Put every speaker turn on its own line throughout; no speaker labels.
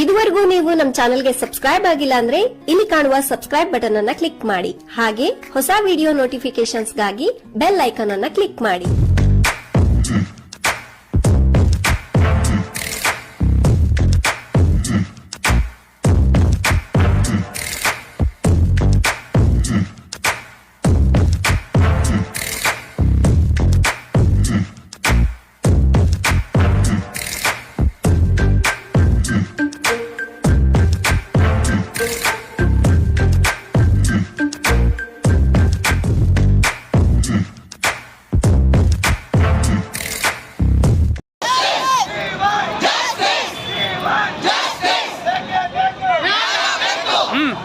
ಇದುವರೆಗೂ ನೀವು ನಮ್ಮ ಚಾನೆಲ್ಗೆ ಸಬ್ಸ್ಕ್ರೈಬ್ ಆಗಿಲ್ಲ ಅಂದ್ರೆ ಇಲ್ಲಿ ಕಾಣುವ ಸಬ್ಸ್ಕ್ರೈಬ್ ಬಟನ್ ಅನ್ನ ಕ್ಲಿಕ್ ಮಾಡಿ. ಹಾಗೆ ಹೊಸ ವಿಡಿಯೋ ನೋಟಿಫಿಕೇಶನ್ಸ್ಗಾಗಿ ಬೆಲ್ ಐಕಾನ್ ಅನ್ನ ಕ್ಲಿಕ್ ಮಾಡಿ.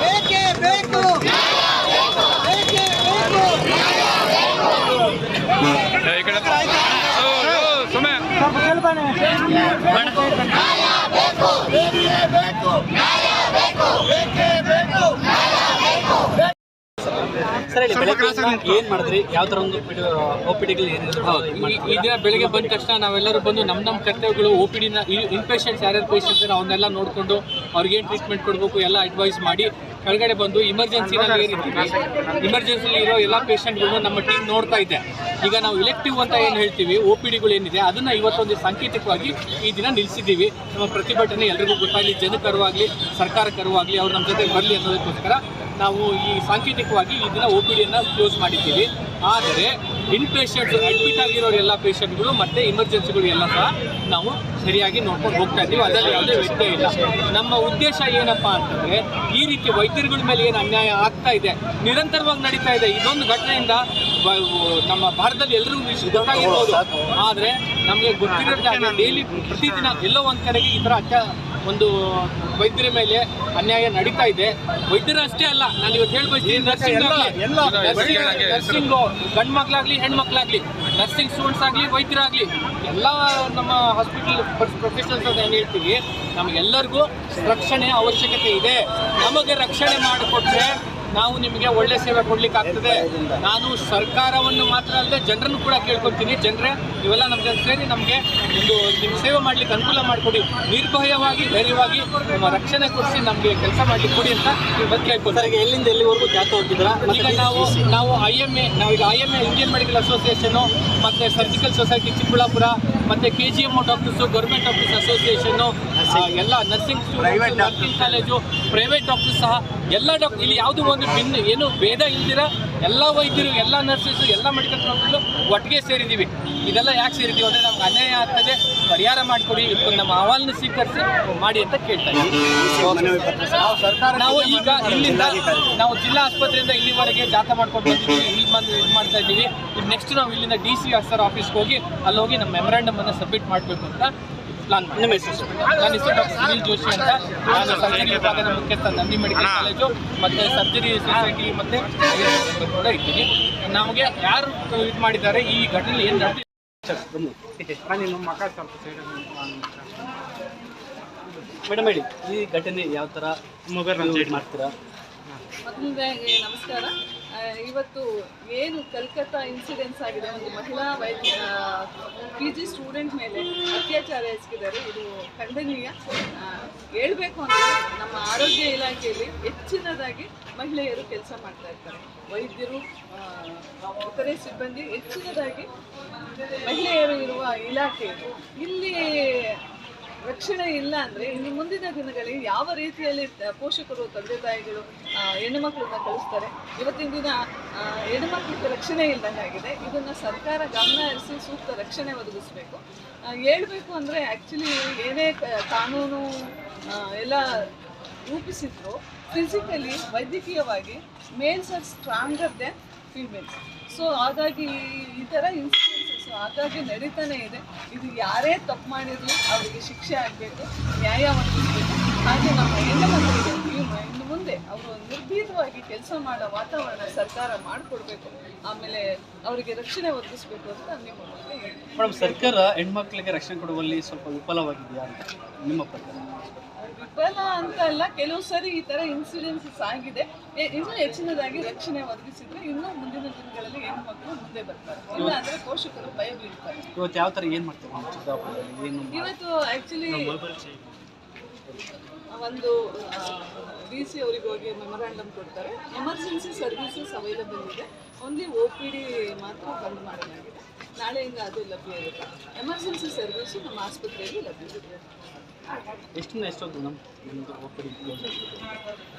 ಬೇಕೇ ಬೇಕು ಬೇಕೇ ಬೇಕು
ಈ ಕಡೆ ಓ, ಓ, ಸುಮ್ಮನೆ
ಸರ್ ಬೇಕು. ಬೆಳಗ್ಗೆ ಏನ್ ಮಾಡಿದ್ರಿ? ಯಾವ ಒಂದು ಒ ಪಿ ಡಿಗಳು
ಹೌದು. ಈ- ದಿನ ಬೆಳಿಗ್ಗೆ ಬಂದ ತಕ್ಷಣ ನಾವೆಲ್ಲರೂ ಬಂದು ನಮ್ಮ ನಮ್ಮ ಕರ್ತವ್ಯಗಳು ಒ ಪಿ ಡಿನ ಇನ್ಪೇಷಂಟ್ಸ್ ಯಾರ್ಯಾರು ಪೇಷಂಟ್ ಇದ್ದಾರೆ ಅವನ್ನೆಲ್ಲ ನೋಡಿಕೊಂಡು ಅವ್ರಿಗೇನು ಟ್ರೀಟ್ಮೆಂಟ್ ಕೊಡಬೇಕು ಎಲ್ಲ ಅಡ್ವೈಸ್ ಮಾಡಿ ಕೆಳಗಡೆ ಬಂದು ಇಮರ್ಜೆನ್ಸಿನಲ್ಲಿ ಏನಿರ್ತೀವಿ ಇಮರ್ಜೆನ್ಸಿಲಿ ಇರೋ ಎಲ್ಲ ಪೇಷಂಟ್ಗಳು ನಮ್ಮ ಟೀಮ್ ನೋಡ್ತಾ ಇದೆ. ಈಗ ನಾವು ಇಲೆಕ್ಟಿವ್ ಅಂತ ಏನು ಹೇಳ್ತೀವಿ? ಒ ಪಿ ಡಿಗಳು ಏನಿದೆ? ಅದನ್ನು ಇವತ್ತೊಂದು ಸಾಂಕೇತಿಕವಾಗಿ ಈ ದಿನ ನಿಲ್ಲಿಸಿದ್ದೀವಿ ನಮ್ಮ ಪ್ರತಿಭಟನೆ ಎಲ್ರಿಗೂ ಗೊತ್ತಾಗಲಿ. ಜನಕರವಾಗಲಿ ಸರ್ಕಾರಕರವಾಗಲಿ ಅವ್ರು ನಮ್ಮ ಜೊತೆ ಬರಲಿ ಅನ್ನೋದಕ್ಕೋಸ್ಕರ ನಾವು ಈ ಸಾಂಕೇತಿಕವಾಗಿ ಈ ದಿನ ಒ ಪಿ ಡಿಯನ್ನು ಕ್ಲೋಸ್ ಮಾಡಿದ್ದೀವಿ. ಆದರೆ ಇನ್ ಪೇಷಂಟ್ಸ್ ಅಡ್ಮಿಟ್ ಆಗಿರೋರೆಲ್ಲ ಪೇಷಂಟ್ಗಳು ಮತ್ತು ಎಮರ್ಜೆನ್ಸಿಗಳು ಎಲ್ಲ ಸಹ ನಾವು ಸರಿಯಾಗಿ ನೋಡ್ಕೊಂಡು ಹೋಗ್ತಾ ಇದ್ದೀವಿ. ಅದರಲ್ಲಿ ಯಾವುದೇ ವ್ಯತ್ಯಯ ಇಲ್ಲ. ನಮ್ಮ ಉದ್ದೇಶ ಏನಪ್ಪ ಅಂತಂದರೆ ಈ ರೀತಿ ವೈದ್ಯರುಗಳ ಮೇಲೆ ಏನು ಅನ್ಯಾಯ ಆಗ್ತಾ ಇದೆ ನಿರಂತರವಾಗಿ ನಡೀತಾ ಇದೆ ಇದೊಂದು ಘಟನೆಯಿಂದ ನಮ್ಮ ಭಾರತದಲ್ಲಿ ಎಲ್ಲರೂ ವಿಷಯ ಗೊತ್ತಾಗಿರ್ಬೋದು. ಆದರೆ ನಮಗೆ ಗೊತ್ತಿರೋದಾಗಿ ಡೈಲಿ ಪ್ರತಿದಿನ ಎಲ್ಲೋ ಒಂದು ಕಡೆಗೆ ಈ ಥರ ಅತ್ಯ ಒಂದು ವೈದ್ಯರ ಮೇಲೆ ಅನ್ಯಾಯ ನಡೀತಾ ಇದೆ. ವೈದ್ಯರು ಅಷ್ಟೇ ಅಲ್ಲ ನಾನು ಇವತ್ತು ಹೇಳ್ಬಯಸ್ತೀನಿ ನರ್ಸಿಂಗ್ ನರ್ಸಿಂಗ್ ಗಂಡು ಮಕ್ಕಳಾಗ್ಲಿ ಹೆಣ್ಮಕ್ಳಾಗ್ಲಿ ನರ್ಸಿಂಗ್ ಸ್ಟೂಡೆಂಟ್ಸ್ ಆಗಲಿ ವೈದ್ಯರಾಗಲಿ ಎಲ್ಲ ನಮ್ಮ ಹಾಸ್ಪಿಟಲ್ ಪ್ರೊಫೆಷನಲ್ಸ್ ಅಂತ ಏನು ಹೇಳ್ತೀವಿ ನಮಗೆಲ್ಲರಿಗೂ ರಕ್ಷಣೆ ಅವಶ್ಯಕತೆ ಇದೆ. ನಮಗೆ ರಕ್ಷಣೆ ಮಾಡಿಕೊಟ್ರೆ ನಾವು ನಿಮಗೆ ಒಳ್ಳೆ ಸೇವೆ ಕೊಡ್ಲಿಕ್ಕೆ ಆಗ್ತದೆ. ನಾನು ಸರ್ಕಾರವನ್ನು ಮಾತ್ರ ಅಲ್ಲದೆ ಜನರನ್ನು ಕೂಡ ಕೇಳ್ಕೊತೀನಿ ಜನರೇ ಇವೆಲ್ಲ ನಮ್ಮ ಜೊತೆ ಸೇರಿ ನಮಗೆ ಒಂದು ನಿಮ್ಮ ಸೇವೆ ಮಾಡ್ಲಿಕ್ಕೆ ಅನುಕೂಲ ಮಾಡಿಕೊಡಿ. ನಿರ್ಭಯವಾಗಿ ಧೈರ್ಯವಾಗಿ ನಮ್ಮ ರಕ್ಷಣೆ ಕೊಡಿಸಿ ನಮಗೆ ಕೆಲಸ ಮಾಡ್ಲಿಕ್ಕೆ ಕೊಡಿ ಅಂತ
ನೀವು ಈಗ ಎಲ್ಲಿಂದ ಎಲ್ಲಿವರೆಗೂ ಜಾತ ಹೋಗಿದ್ರ
ಈಗ ನಾವು ನಾವು ಐ ಎಂ ಎ ನಾವೀಗ I M A Indian medical association ಮತ್ತು ಸರ್ಜಿಕಲ್ ಸೊಸೈಟಿ ಚಿಕ್ಕಬಳ್ಳಾಪುರ ಮತ್ತು K G M doctors government doctors association ಎಲ್ಲ nursing student nursing college private doctors ಸಹ ಎಲ್ಲ ಡಾಕ್ಟರ್ ಇಲ್ಲಿ ಯಾವುದು ಒಂದು ಭಿನ್ನ ಏನು ಭೇದ ಇಲ್ದಿರ ಎಲ್ಲ ವೈದ್ಯರು ಎಲ್ಲ ನರ್ಸಸ್ ಎಲ್ಲ ಮೆಡಿಕಲ್ ಸ್ಟೂಡೆಂಟ್ಗಳು ಒಟ್ಟಿಗೆ ಸೇರಿದ್ದೀವಿ. ಇದೆಲ್ಲ ಯಾಕೆ ಸೇರಿದ್ದೀವಿ ಅಂದರೆ ನಮ್ಗೆ ಅನ್ಯಾಯ ಆಗ್ತದೆ ಪರಿಹಾರ ಮಾಡಿಕೊಡಿ ಇವತ್ತು ನಮ್ಮ ಅಹವಾಲನ್ನು ಸ್ವೀಕರಿಸಿ ಮಾಡಿ ಅಂತ ಕೇಳ್ತಾ ಇದ್ದೀವಿ. ನಾವು ಈಗ ಇಲ್ಲಿಂದ ನಾವು ಜಿಲ್ಲಾ ಆಸ್ಪತ್ರೆಯಿಂದ ಇಲ್ಲಿವರೆಗೆ ಜಾಥಾ ಮಾಡ್ಕೊಂಡು ಬಂದಿದ್ದೀವಿ ಇಲ್ಲಿ ಬಂದು ಇದು ಮಾಡ್ತಾ ಇದ್ದೀವಿ. ಈಗ ನೆಕ್ಸ್ಟ್ ನಾವು ಇಲ್ಲಿಂದ ಡಿ ಸಿ ಆಫೀಸ್ಗೆ ಹೋಗಿ ಅಲ್ಲಿ ಹೋಗಿ ನಮ್ಮ ಮೆಮೊರಾಂಡಮ್ ಅನ್ನು ಸಬ್ಮಿಟ್ ಮಾಡಬೇಕು ಅಂತ ಪ್ಲಾನ್ ಮಾಡಿ
ನಿಮ್ಮ ಹೆಸರು
ನನ್ನ ಹೆಸರು ಡಾಕ್ಟರ್ ಸುನೀಲ್ ಜೋಶಿ ಅಂತ. ನಾನು ಸರ್ಜರಿ ವಿಭಾಗದ ಮುಖ್ಯಸ್ಥ ನಂದಿ ಮೆಡಿಕಲ್ ಕಾಲೇಜು ಮತ್ತು ಸರ್ಜರಿ ಸೊಸೈಟಿ ಮತ್ತು ಕೂಡ ಇದ್ದೀನಿ. ನಮಗೆ ಯಾರು ಇದು ಮಾಡಿದ್ದಾರೆ ಈ ಘಟನೆ ಏನು ನಡೆದಿದೆ?
ಮೇಡಮ್ ಹೇಳಿ ಈ ಘಟನೆ ಯಾವ ತರ ಮೊಬೈಲ್ ಮಾಡ್ತೀರಾ?
ನಮಸ್ಕಾರ. ಇವತ್ತು ಏನು ಕಲ್ಕತ್ತಾ ಇನ್ಸಿಡೆನ್ಸ್ ಆಗಿದೆ? ಒಂದು ಮಹಿಳಾ ವೈದ್ಯ ಪಿ ಜಿ ಸ್ಟೂಡೆಂಟ್ ಮೇಲೆ ಅತ್ಯಾಚಾರ ಎಸಗಿದ್ದಾರೆ. ಇದು ಖಂಡನೀಯ. ಹೇಳಬೇಕು ಅಂದರೆ ನಮ್ಮ ಆರೋಗ್ಯ ಇಲಾಖೆಯಲ್ಲಿ ಹೆಚ್ಚಿನದಾಗಿ ಮಹಿಳೆಯರು ಕೆಲಸ ಮಾಡ್ತಾ ಇರ್ತಾರೆ ವೈದ್ಯರು ಇತರೆ ಸಿಬ್ಬಂದಿ ಹೆಚ್ಚಿನದಾಗಿ ಮಹಿಳೆಯರು ಇರುವ ಇಲಾಖೆ ಇಲ್ಲಿ ರಕ್ಷಣೆ ಇಲ್ಲ ಅಂದರೆ ಇನ್ನು ಮುಂದಿನ ದಿನಗಳಲ್ಲಿ ಯಾವ ರೀತಿಯಲ್ಲಿ ಪೋಷಕರು ತಂದೆ ತಾಯಿಗಳು ಹೆಣ್ಣು ಮಕ್ಕಳನ್ನ ಕಳಿಸ್ತಾರೆ? ಇವತ್ತಿನ ದಿನ ಹೆಣ್ಣು ಮಕ್ಕಳಿಗೆ ರಕ್ಷಣೆ ಇಲ್ದಂಗಾಗಿದೆ ಇದನ್ನು ಸರ್ಕಾರ ಗಮನ ಹರಿಸಿ ಸೂಕ್ತ ರಕ್ಷಣೆ ಒದಗಿಸ್ಬೇಕು. ಹೇಳಬೇಕು ಅಂದರೆ ಆ್ಯಕ್ಚುಲಿ ಏನೇ ಕಾನೂನು ಎಲ್ಲ ರೂಪಿಸಿದ್ರು physically ವೈದ್ಯಕೀಯವಾಗಿ males are stronger then females so ಹಾಗಾಗಿ ಈ- ತರ ಇನ್ಸಿಡೆನ್ಸಸ್ ಹಾಗಾಗಿ ನಡೀತಾನೆ ಇದೆ. ಇದು ಯಾರೇ ತಪ್ಪು ಮಾಡಿರಲಿ ಅವರಿಗೆ ಶಿಕ್ಷೆ ಆಗಬೇಕು, ನ್ಯಾಯ ಒದಗಿಸಬೇಕು. ಹಾಗೆ ನಮ್ಮ ಹೆಣ್ಣುಮಕ್ಕಳಿಗೆ ಮಕ್ಕಳಿಗೆ ಇನ್ನು ಮುಂದೆ ಅವರು ನಿರ್ಭೀತವಾಗಿ ಕೆಲಸ ಮಾಡೋ ವಾತಾವರಣ ಸರ್ಕಾರ ಮಾಡಿಕೊಡ್ಬೇಕು. ಆಮೇಲೆ ಅವರಿಗೆ ರಕ್ಷಣೆ ಒದಗಿಸ್ಬೇಕು ಅಂತ ನಿಮ್ಮ.
ಮೇಡಮ್, ಸರ್ಕಾರ ಹೆಣ್ಮಕ್ಳಿಗೆ ರಕ್ಷಣೆ ಕೊಡುವಲ್ಲಿ ಸ್ವಲ್ಪ ವಿಫಲವಾಗಿದೆಯಾ ನಿಮ್ಮ ಪ್ರಕಾರ?
ವಿಫಲ ಅಂತ ಅಲ್ಲ ಕೆಲವು ಸರಿ ಈ ತರ ಇನ್ಸಿಡೆನ್ಸಸ್ ಆಗಿದೆ. ಇನ್ನೂ ಹೆಚ್ಚಿನದಾಗಿ ರಕ್ಷಣೆ ಒದಗಿಸಿದ್ರೆ ಇನ್ನೂ ಮುಂದಿನ ದಿನಗಳಲ್ಲಿ ಹೆಣ್ಮಕ್ಳು ಮುಂದೆ ಬರ್ತಾರೆ. ಇಲ್ಲ ಅಂದ್ರೆ ಪೋಷಕರು ಭಯ ಬೀಳ್ತಾರೆ.
ಇವತ್ತು ಯಾವ ಥರ ಏನು ಏನು
ಇವತ್ತು ಆಕ್ಚುಲಿ ಒಂದು ಡಿ ಸಿ ಅವರಿಗೆ ಹೋಗಿ ಮೆಮೊರಾಂಡಮ್ ಕೊಡ್ತಾರೆ. ಎಮರ್ಜೆನ್ಸಿ ಸರ್ವಿಸಸ್ ಅವೈಲಬಲ್ ಇದೆ. ಓನ್ಲಿ ಒ ಪಿ ಡಿ ಮಾತ್ರ ಬಂದ್ ಮಾಡಲಾಗಿದೆ. ನಾಳೆಯಿಂದ ಅದು ಲಭ್ಯ ಇರುತ್ತೆ. ಎಮರ್ಜೆನ್ಸಿ ಸರ್ವಿಸು ನಮ್ಮ ಆಸ್ಪತ್ರೆಯಲ್ಲಿ ಲಭ್ಯವಿದೆ
ಎಷ್ಟು ಎಷ್ಟೊಂದು ನಮ್ಮ ಪಿ ಡಿ